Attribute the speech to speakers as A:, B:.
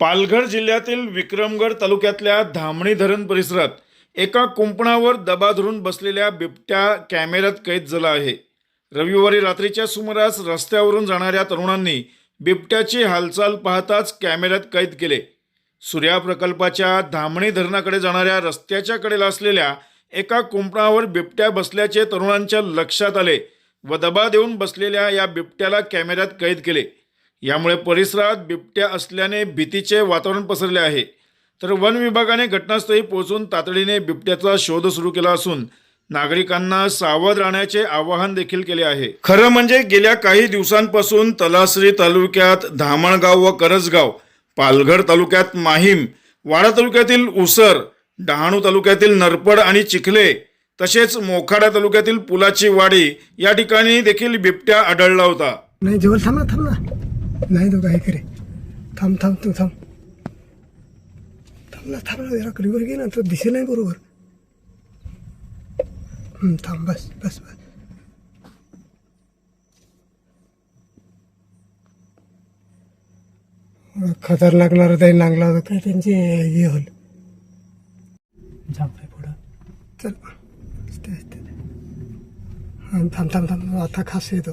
A: पालघर जिल्ह्यातील विक्रमगड तालुक्यातल्या धामणी धरण परिसरात एका कुंपणावर दबा धरून बसलेल्या बिबट्या कॅमेऱ्यात कैद झाला आहे. रविवारी रात्रीच्या सुमारास रस्त्यावरून जाणाऱ्या तरुणांनी बिबट्याची हालचाल पाहताच कॅमेऱ्यात कैद केले. सूर्या प्रकल्पाच्या धामणी धरणाकडे जाणाऱ्या रस्त्याच्या कडेला असलेल्या एका कुंपणावर बिबट्या बसल्याचे तरुणांच्या लक्षात आले व दबा देऊन बसलेल्या या बिबट्याला कॅमेऱ्यात कैद केले. यामुळे परिसरात बिबट्या असल्याने भीतीचे वातावरण पसरले आहे. तर वन विभागाने घटनास्थळी पोहोचून तातडीने बिबट्याचा शोध सुरू केला असून नागरिकांना सावध राहण्याचे आवाहन देखील केले आहे. खरं म्हणजे गेल्या काही दिवसांपासून तलासरी तालुक्यात धामणगाव व करजगाव पालघर तालुक्यात माहीम वाडा तालुक्यातील उसर डहाणू तालुक्यातील नरपड आणि चिखले तसेच मोखाडा तालुक्यातील पुलाची वाडी या ठिकाणी देखील बिबट्या आढळला होता.
B: नाही नाही तो काय करे थांब थांब तू थांब थांब ना थांब ना जरा कडीवर घे ना तो दिसे नाही बरोबर हं, थांब बस बस बस खतरनाक लागणार तरी लागला होता काय त्यांचे हे होल झापय पुढं चल असते असते हां थांब थांब थांब आता खास येतो